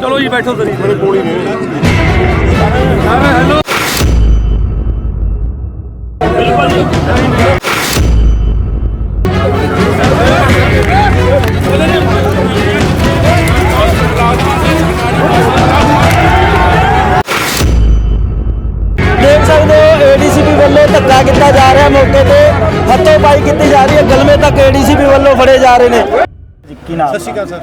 ਚਲੋ ਜੀ ਬੈਠੋ ਤਰੀ ਮੇਰੇ ਕੋਲ ਹੀ ਨੇ। ਹੈਲੋ ਦੇਖ ਸਕਦੇ ਹੋ ਏਡੀਸੀਪੀ ਵੱਲੋਂ ਧੱਕਾ ਕੀਤਾ ਜਾ ਰਿਹਾ ਮੌਕੇ ਤੇ। ਹੱਥੋਂ ਪਾਈ ਕੀਤੀ ਜਾ ਰਹੀ ਹੈ ਗਲਮੇ ਤੱਕ ਏਡੀਸੀਪੀ ਵੱਲੋਂ ਫੜੇ ਜਾ ਰਹੇ ਨੇ। ਕੀ ਨਾਮ ਸਤਿ ਸ਼੍ਰੀ ਅਕਾਲ ਸਰ।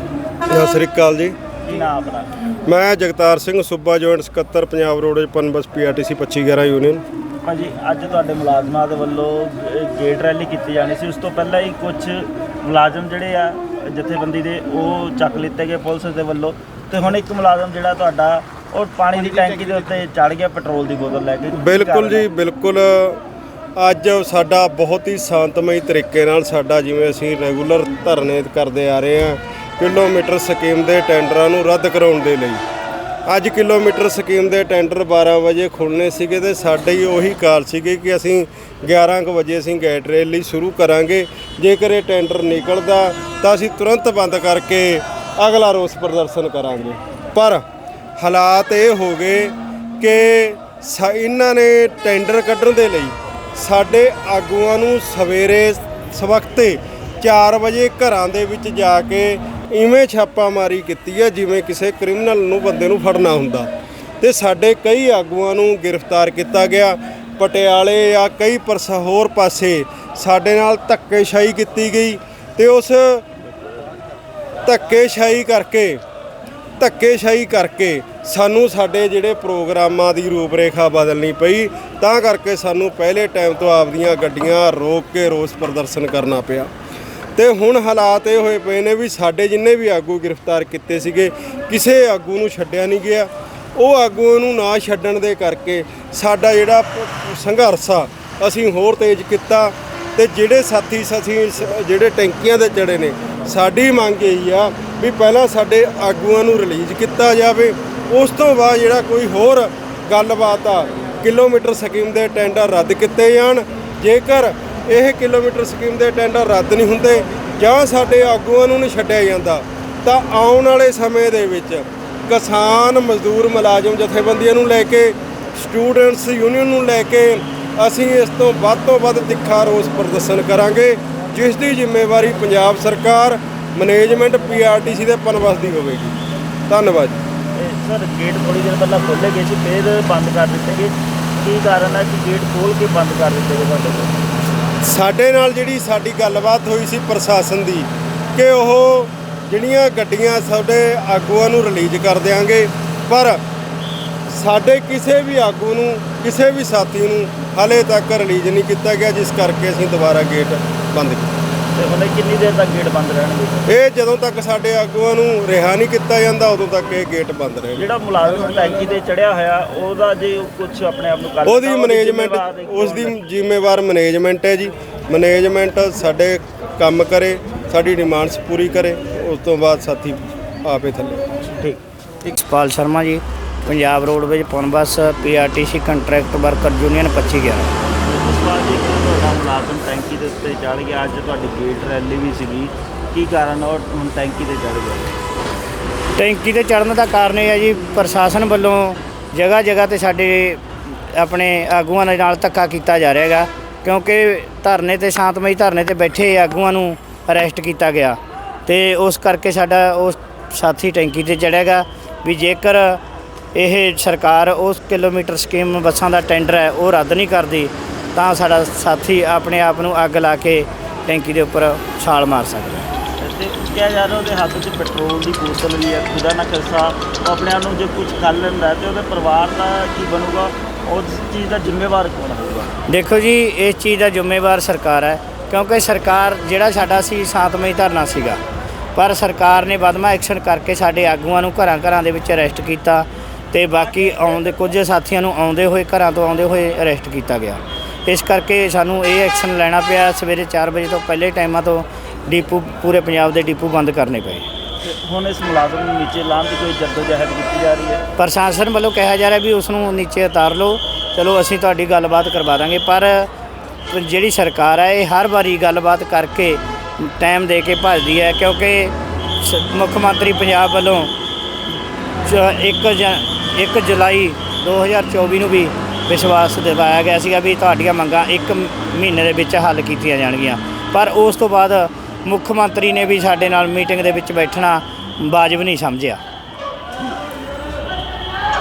ਸਤਿ ਸ਼੍ਰੀ ਅਕਾਲ ਜੀ। ਕੀ ਨਾਮ ਆਪਣਾ? ਮੈਂ ਜਗਤਾਰ ਸਿੰਘ ਸੁੱਬਾ ਜੁਆਇੰਟ ਸਕੱਤਰ Punjab road Punbus PRTC 2511 union. ਭਾਜੀ ਅੱਜ ਤੁਹਾਡੇ ਮੁਲਾਜ਼ਮਾਂ ਦੇ ਵੱਲੋਂ ਗੇਟ ਰੈਲੀ ਕੀਤੀ ਜਾਣੀ ਸੀ। ਉਸ ਤੋਂ ਪਹਿਲਾਂ ਹੀ ਕੁਝ ਮੁਲਾਜ਼ਮ ਜਿਹੜੇ ਆ ਜਥੇਬੰਦੀ ਦੇ ਉਹ ਚੱਕ ਲਿੱਤੇ ਗਏ ਪੁਲਿਸ ਦੇ ਵੱਲੋਂ। ਤੇ ਹੁਣ ਇੱਕ ਮੁਲਾਜ਼ਮ ਜਿਹੜਾ ਤੁਹਾਡਾ ਉਹ ਪਾਣੀ ਦੀ ਟੈਂਕੀ ਦੇ ਉੱਤੇ ਚੜ ਗਿਆ ਪੈਟਰੋਲ ਦੀ ਬੋਤਲ ਲੈ ਕੇ। ਕੀ ਬਿਲਕੁਲ ਕਾਰਨ ਹੈ? ਜੀ ਬਿਲਕੁਲ। ਅੱਜ ਸਾਡਾ ਬਹੁਤ ਹੀ ਸ਼ਾਂਤਮਈ ਤਰੀਕੇ ਨਾਲ ਸਾਡਾ ਜਿਵੇਂ ਅਸੀਂ ਰੈਗੂਲਰ ਧਰਨੇ ਕਰਦੇ ਆ ਰਹੇ ਹਾਂ ਕਿਲੋਮੀਟਰ ਸਕੀਮ ਦੇ ਟੈਂਡਰਾਂ ਨੂੰ ਰੱਦ ਕਰਾਉਣ ਦੇ ਲਈ। ਅੱਜ ਕਿਲੋਮੀਟਰ ਸਕੀਮ ਦੇ ਟੈਂਡਰ 12 ਵਜੇ ਖੁੱਲ੍ਹਣੇ ਸੀਗੇ ਤੇ ਸਾਡੇ ਹੀ ਉਹੀ ਕਾਲ ਸੀਗੇ ਕਿ ਅਸੀਂ 11 ਕੁ ਵਜੇ ਅਸੀਂ ਗੇਟ ਰੈਲੀ ਸ਼ੁਰੂ ਕਰਾਂਗੇ। ਜੇਕਰ ਇਹ ਟੈਂਡਰ ਨਿਕਲਦਾ ਤਾਂ ਅਸੀਂ ਤੁਰੰਤ ਬੰਦ ਕਰਕੇ ਅਗਲਾ ਰੋਸ ਪ੍ਰਦਰਸ਼ਨ ਕਰਾਂਗੇ। ਪਰ ਹਾਲਾਤ ਇਹ ਹੋ ਗਏ ਕਿ ਸਾ- ਇਹਨਾਂ ਨੇ ਟੈਂਡਰ ਕੱਢਣ ਦੇ ਲਈ ਸਾਡੇ ਆਗੂਆਂ ਨੂੰ ਸਵੇਰੇ ਸਵਖਤੇ 4 ਵਜੇ ਘਰਾਂ ਦੇ ਵਿੱਚ ਜਾ ਕੇ ਇਵੇਂ ਛਾਪਾਮਾਰੀ ਕੀਤੀ ਹੈ ਜਿਵੇਂ ਕਿਸੇ ਕ੍ਰਿਮੀਨਲ ਨੂੰ ਬੰਦੇ ਨੂੰ ਫੜਨਾ ਹੁੰਦਾ। ਤੇ ਸਾਡੇ ਕਈ ਆਗੂਆਂ ਨੂੰ ਗ੍ਰਿਫਤਾਰ ਕੀਤਾ ਗਿਆ। ਪਟਿਆਲੇ ਜਾਂ ਕਈ ਪਰਸ, ਹੋਰ ਪਾਸੇ ਸਾਡੇ ਨਾਲ ਧੱਕੇਸ਼ਾਹੀ ਕੀਤੀ ਗਈ ਤੇ ਉਸ ਧੱਕੇਸ਼ਾਹੀ ਕਰਕੇ ਧੱਕੇਸ਼ਾਹੀ ਕਰਕੇ ਸਾਨੂੰ ਸਾਡੇ ਜਿਹੜੇ ਪ੍ਰੋਗਰਾਮਾਂ ਦੀ ਰੂਪਰੇਖਾ ਬਦਲਣੀ ਪਈ, ਤਾਂ ਕਰਕੇ ਸਾਨੂੰ ਪਹਿਲੇ ਟਾਈਮ ਤੋਂ ਆਪਦੀਆਂ ਗੱਡੀਆਂ ਰੋਕ ਕੇ ਰੋਸ ਪ੍ਰਦਰਸ਼ਨ ਕਰਨਾ ਪਿਆ। ਤੇ ਹੁਣ ਹਾਲਾਤ ਇਹ ਹੋਏ ਪਏ ਨੇ ਵੀ ਸਾਡੇ ਜਿੰਨੇ ਵੀ ਆਗੂ ਗ੍ਰਿਫਤਾਰ ਕੀਤੇ ਸੀਗੇ, ਕਿਸੇ ਆਗੂ ਨੂੰ ਛੱਡਿਆ ਨਹੀਂ ਗਿਆ। ਉਹ ਆਗੂਆਂ ਨੂੰ ਨਾ ਛੱਡਣ ਦੇ ਕਰਕੇ ਸਾਡਾ ਜਿਹੜਾ ਸੰਘਰਸ਼ ਆ, ਅਸੀਂ ਹੋਰ ਤੇਜ਼ ਕੀਤਾ ਤੇ ਜਿਹੜੇ ਸਾਥੀ ਸਾਥੀ ਸ- ਜਿਹੜੇ ਟੈਂਕੀਆਂ ਦੇ ਚੜੇ ਨੇ, ਸਾਡੀ ਮੰਗ ਇਹੀ ਆ ਵੀ ਪਹਿਲਾਂ ਸਾਡੇ ਆਗੂਆਂ ਨੂੰ ਰਿਲੀਜ਼ ਕੀਤਾ ਜਾਵੇ। ਉਸ ਤੋਂ ਬਾਅਦ ਜਿਹੜਾ ਕੋਈ ਹੋਰ ਗੱਲਬਾਤ ਆ, ਕਿਲੋਮੀਟਰ ਸਕੀਮ ਦੇ ਟੈਂਡਰ ਰੱਦ ਕੀਤੇ ਜਾਣ। ਜੇਕਰ ਇਹ ਕਿਲੋਮੀਟਰ ਸਕੀਮ ਦੇ ਟੈਂਡਰ ਰੱਦ ਨਹੀਂ ਹੁੰਦੇ ਜਾਂ ਸਾਡੇ ਆਗੂਆਂ ਨੂੰ ਨਹੀਂ ਛੱਡਿਆ ਜਾਂਦਾ, ਤਾਂ ਆਉਣ ਵਾਲੇ ਸਮੇਂ ਦੇ ਵਿੱਚ ਕਿਸਾਨ ਮਜ਼ਦੂਰ ਮੁਲਾਜ਼ਮ ਜਥੇਬੰਦੀਆਂ ਨੂੰ ਲੈ ਕੇ, ਸਟੂਡੈਂਟਸ ਯੂਨੀਅਨ ਨੂੰ ਲੈ ਕੇ ਅਸੀਂ ਇਸ ਤੋਂ ਵੱਧ ਤੋਂ ਵੱਧ ਤਿੱਖਾ ਰੋਸ ਪ੍ਰਦਰਸ਼ਨ ਕਰਾਂਗੇ, ਜਿਸ ਦੀ ਜ਼ਿੰਮੇਵਾਰੀ ਪੰਜਾਬ ਸਰਕਾਰ, ਮੈਨੇਜਮੈਂਟ ਪੀਆਰਟੀਸੀ ਦੇ ਪਨਬਸ ਦੀ ਹੋਵੇਗੀ। ਧੰਨਵਾਦ ਜੀ। ਸਰ ਗੇਟ ਥੋੜੀ ਦੇਰ ਪਹਿਲਾਂ ਖੋਲ੍ਹੇ ਗਏ ਸੀ, ਫਿਰ ਬੰਦ ਕਰ ਦਿੱਤੇ ਗਏ। ਕੀ ਕਾਰਨ ਹੈ ਕਿ ਗੇਟ ਖੋਲ ਕੇ ਬੰਦ ਕਰ ਦਿੱਤੇ ਗਏ ਤੁਹਾਡੇ ਕੋਲ? ਸਾਡੇ ਨਾਲ ਜਿਹੜੀ ਸਾਡੀ ਗੱਲਬਾਤ ਹੋਈ ਸੀ ਪ੍ਰਸ਼ਾਸਨ ਦੀ ਕਿ ਉਹ ਜਿਹੜੀਆਂ ਗੱਡੀਆਂ ਸਾਡੇ ਆਗੂਆਂ ਨੂੰ ਰਿਲੀਜ਼ ਕਰ ਦਿਆਂਗੇ, ਪਰ ਸਾਡੇ ਕਿਸੇ ਵੀ ਆਗੂ ਨੂੰ, ਕਿਸੇ ਵੀ ਸਾਥੀ ਨੂੰ ਹਾਲੇ ਤੱਕ ਰਿਲੀਜ਼ ਨਹੀਂ ਕੀਤਾ ਗਿਆ, ਜਿਸ ਕਰਕੇ ਅਸੀਂ ਦੁਬਾਰਾ ਗੇਟ ਬੰਦ ਕੀਤਾ। ਤੇ ਹੁਣ ਇਹ ਕਿੰਨੀ ਦੇਰ ਤੱਕ ਗੇਟ ਬੰਦ ਰਹਿਣਗੇ? ਇਹ ਜਦੋਂ ਤੱਕ ਸਾਡੇ ਆਗੂਆਂ ਨੂੰ ਰਿਹਾ ਨਹੀਂ ਕੀਤਾ ਜਾਂਦਾ ਉਦੋਂ ਤੱਕ ਇਹ ਗੇਟ ਬੰਦ ਰਹੇਗਾ ਜਿਹੜਾ ਮੁਲਾਜ਼ਮ ਟੈਂਕੀ ਤੇ ਚੜਿਆ ਹੋਇਆ ਉਹਦਾ ਜੇ ਕੁਝ ਆਪਣੇ ਆਪ ਨੂੰ ਕਰ ਉਹਦੀ ਮੈਨੇਜਮੈਂਟ ਉਸ ਦੀ ਜ਼ਿੰਮੇਵਾਰ ਮੈਨੇਜਮੈਂਟ ਹੈ ਜੀ। ਮੈਨੇਜਮੈਂਟ ਸਾਡੇ ਕੰਮ ਕਰੇ ਸਾਡੀ ਡਿਮਾਂਡਸ ਪੂਰੀ ਕਰੇ ਉਸ ਤੋਂ ਬਾਅਦ ਸਾਥੀ ਆਪੇ ਥੱਲੇ। ਠੀਕ। Ikpal Sharma ji Punjab roadways Punbus PRTC contract worker union 2511 ਮੁਲਾਜ਼ਮ ਟੈਂਕੀ ਦੇ ਉੱਤੇ ਚੜ ਗਿਆ। ਅੱਜ ਤੁਹਾਡੀ ਗੇਟ ਰੈਲੀ ਵੀ ਸੀਗੀ। ਕੀ ਕਾਰਨ ਉਹ ਹੁਣ ਟੈਂਕੀ ਤੇ ਚੜ ਗਿਆ। ਟੈਂਕੀ ਤੇ ਚੜਨ ਦਾ ਕਾਰਨ ਇਹ ਹੈ ਜੀ, ਪ੍ਰਸ਼ਾਸਨ ਵੱਲੋਂ ਜਗ੍ਹਾ ਜਗ੍ਹਾ ਤੇ ਸਾਡੇ ਆਪਣੇ ਆਗੂਆਂ ਦੇ ਨਾਲ ਧੱਕਾ ਕੀਤਾ ਜਾ ਰਿਹਾ ਹੈਗਾ, ਕਿਉਂਕਿ ਧਰਨੇ ਤੇ, ਸ਼ਾਂਤਮਈ ਧਰਨੇ ਤੇ ਬੈਠੇ ਆਗੂਆਂ ਨੂੰ ਅਰੈਸਟ ਕੀਤਾ ਗਿਆ। ਤੇ ਉਸ ਕਰਕੇ ਸਾਡਾ ਉਸ ਸਾਥੀ ਟੈਂਕੀ ਤੇ ਚੜ੍ਹੇਗਾ ਵੀ ਜੇਕਰ ਇਹ ਸਰਕਾਰ ਉਸ ਕਿਲੋਮੀਟਰ ਸਕੀਮ ਬੱਸਾਂ ਦਾ ਟੈਂਡਰ ਹੈ, ਉਹ ਰੱਦ ਨਹੀਂ ਕਰਦੀ ਤਾਂ ਸਾਡਾ ਸਾਥੀ ਆਪਣੇ ਆਪ ਨੂੰ ਅੱਗ ਲਾ ਕੇ ਟੈਂਕੀ ਦੇ ਉੱਪਰ ਛਾਲ ਮਾਰ ਸਕਦਾ ਹੈ। ਤੇ ਕਿਹਾ ਜਾ ਰਿਹਾ ਉਹਦੇ ਹੱਥ 'ਚ ਪੈਟਰੋਲ ਦੀ ਬੋਤਲ ਵੀ ਹੈ ਖੁਦਾ ਨਾ ਕਰਸਾ ਉਹ ਆਪਣੇ ਆਪ ਨੂੰ ਜੇ ਕੁਝ ਕਰ ਲੈਂਦਾ ਤੇ ਉਹਦੇ ਪਰਿਵਾਰ ਦਾ ਕੀ ਬਣੂਗਾ? ਉਸ ਚੀਜ਼ ਦਾ ਜ਼ਿੰਮੇਵਾਰ ਕੌਣ ਹੋਊਗਾ? ਦੇਖੋ ਜੀ ਇਸ ਚੀਜ਼ ਦਾ ਜ਼ਿੰਮੇਵਾਰ ਸਰਕਾਰ ਹੈ ਕਿਉਂਕਿ ਸਰਕਾਰ ਜਿਹੜਾ ਸਾਡਾ ਸੀ ਸ਼ਾਂਤਮਈ ਧਰਨਾ ਸੀਗਾ। ਪਰ ਸਰਕਾਰ ਨੇ ਬਦਮਾ ਐਕਸ਼ਨ ਕਰਕੇ ਸਾਡੇ ਆਗੂਆਂ ਨੂੰ ਘਰਾਂ ਘਰਾਂ ਦੇ ਵਿੱਚ ਅਰੈਸਟ ਕੀਤਾ ਤੇ ਬਾਕੀ ਆਉਂਦੇ ਕੁਝ ਸਾਥੀਆਂ ਨੂੰ ਆਉਂਦੇ ਹੋਏ ਘਰਾਂ ਤੋਂ ਆਉਂਦੇ ਹੋਏ ਅਰੈਸਟ ਕੀਤਾ ਗਿਆ। ਇਸ ਕਰਕੇ ਸਾਨੂੰ ਇਹ ਐਕਸ਼ਨ ਲੈਣਾ ਪਿਆ ਸਵੇਰੇ 4 ਵਜੇ ਤੋਂ ਪਹਿਲੇ ਟਾਈਮਾਂ ਤੋਂ ਡੀਪੂ ਪੂਰੇ ਪੰਜਾਬ ਦੇ ਡੀਪੂ ਬੰਦ ਕਰਨੇ ਪਏ। ਹੁਣ ਇਸ ਮੁਲਾਜ਼ਮ ਨੂੰ ਨੀਚੇ ਲਾਉਣ ਦੀ ਕੋਈ ਜਦੋਜਹਿਦ ਕੀਤੀ ਜਾ ਰਹੀ ਹੈ? ਪ੍ਰਸ਼ਾਸਨ ਵੱਲੋਂ ਕਿਹਾ ਜਾ ਰਿਹਾ ਵੀ ਉਸ ਨੂੰ ਨੀਚੇ ਉਤਾਰ ਲਓ। ਚਲੋ ਅਸੀਂ ਤੁਹਾਡੀ ਗੱਲਬਾਤ ਕਰਵਾ ਦਾਂਗੇ ਪਰ ਜਿਹੜੀ ਸਰਕਾਰ ਹੈ ਇਹ ਹਰ ਵਾਰੀ ਗੱਲਬਾਤ ਕਰਕੇ ਟਾਈਮ ਦੇ ਕੇ ਭੱਜਦੀ ਹੈ ਕਿਉਂਕਿ ਸ- ਮੁੱਖ ਮੰਤਰੀ ਪੰਜਾਬ ਵੱਲੋਂ 1 1 ਜੁਲਾਈ 2024 ਨੂੰ ਵੀ ਵਿਸ਼ਵਾਸ ਦਿਵਾਇਆ ਗਿਆ ਸੀਗਾ ਵੀ ਤੁਹਾਡੀਆਂ ਮੰਗਾਂ 1 ਮਹੀਨੇ ਦੇ ਵਿੱਚ ਹੱਲ ਕੀਤੀਆਂ ਜਾਣਗੀਆਂ। ਪਰ ਉਸ ਤੋਂ ਬਾਅਦ ਮੁੱਖ ਮੰਤਰੀ ਨੇ ਵੀ ਸਾਡੇ ਨਾਲ ਮੀਟਿੰਗ ਦੇ ਵਿੱਚ ਬੈਠਣਾ ਵਾਜਬ ਨਹੀਂ ਸਮਝਿਆ।